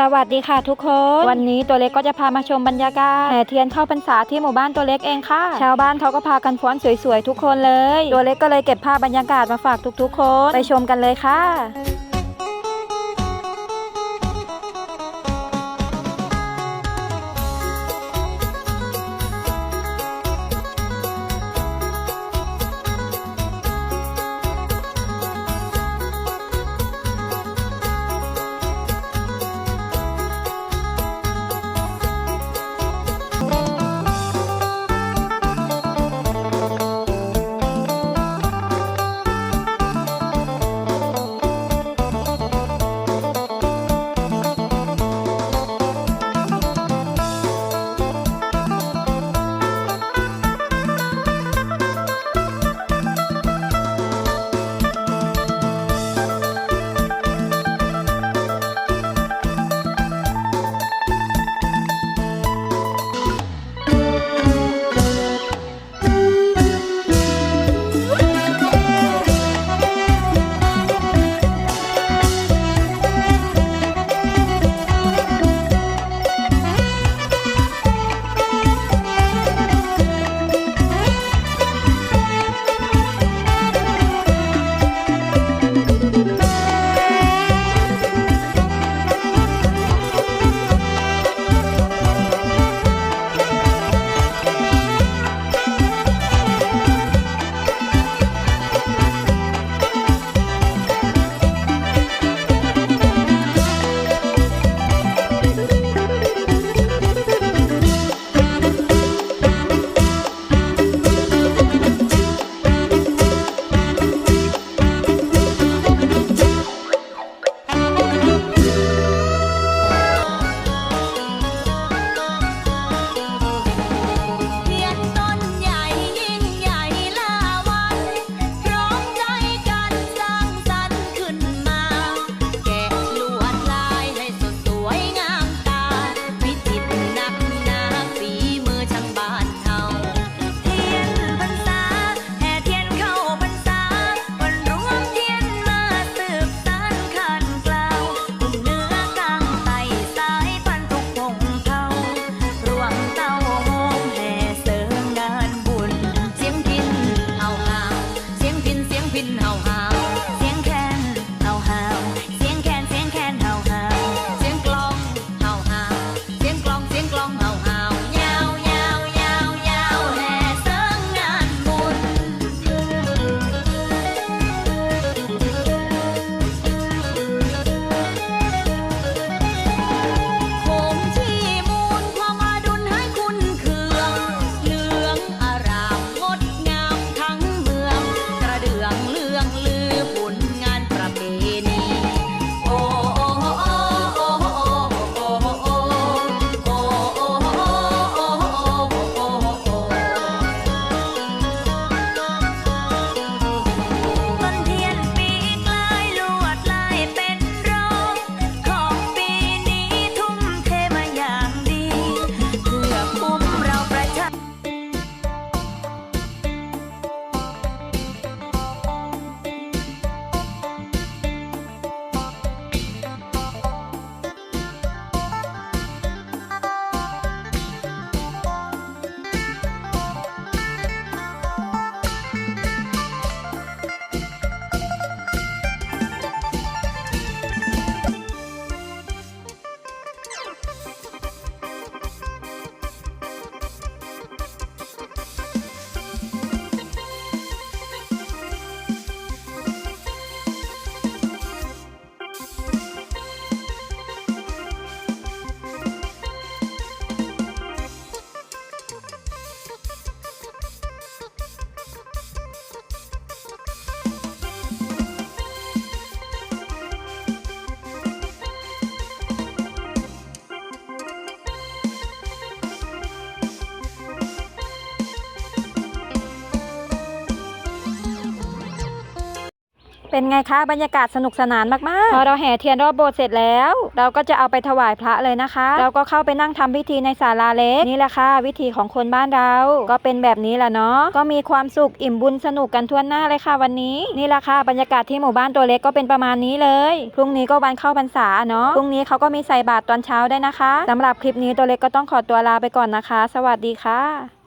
สวัสดีค่ะทุกคน วันนี้ตัวเล็กก็จะพามาชมบรรยากาศแห่เทียนเข้าพรรษาที่หมู่บ้านตัวเล็กเองค่ะ ชาวบ้านเขาก็พากันฟ้อนสวยๆทุกคนเลย ตัวเล็กก็เลยเก็บภาพบรรยากาศมาฝากทุกๆคน ไปชมกันเลยค่ะ เป็นไงคะบรรยากาศสนุกสนานมากๆ พอเราแห่เทียนรอบโบสถ์เสร็จแล้ว เราก็จะเอาไปถวายพระเลยนะคะ เราก็เข้าไปนั่งทำพิธีในศาลาเล็กนี่แหละค่ะ วิธีของคนบ้านเรา ก็เป็นแบบนี้แหละเนาะก็มีความสุขอิ่มบุญสนุกกันทั่วหน้าเลยค่ะวันนี้นี่แหละค่ะบรรยากาศที่หมู่บ้านตัวเล็กก็เป็นประมาณนี้เลยพรุ่งนี้ก็วันเข้าพรรษาเนาะพรุ่งนี้เขาก็มีใส่บาตรตอนเช้าได้นะคะสำหรับคลิปนี้ตัวเล็กก็ต้องขอตัวลาไปก่อนนะคะ สวัสดีค่ะ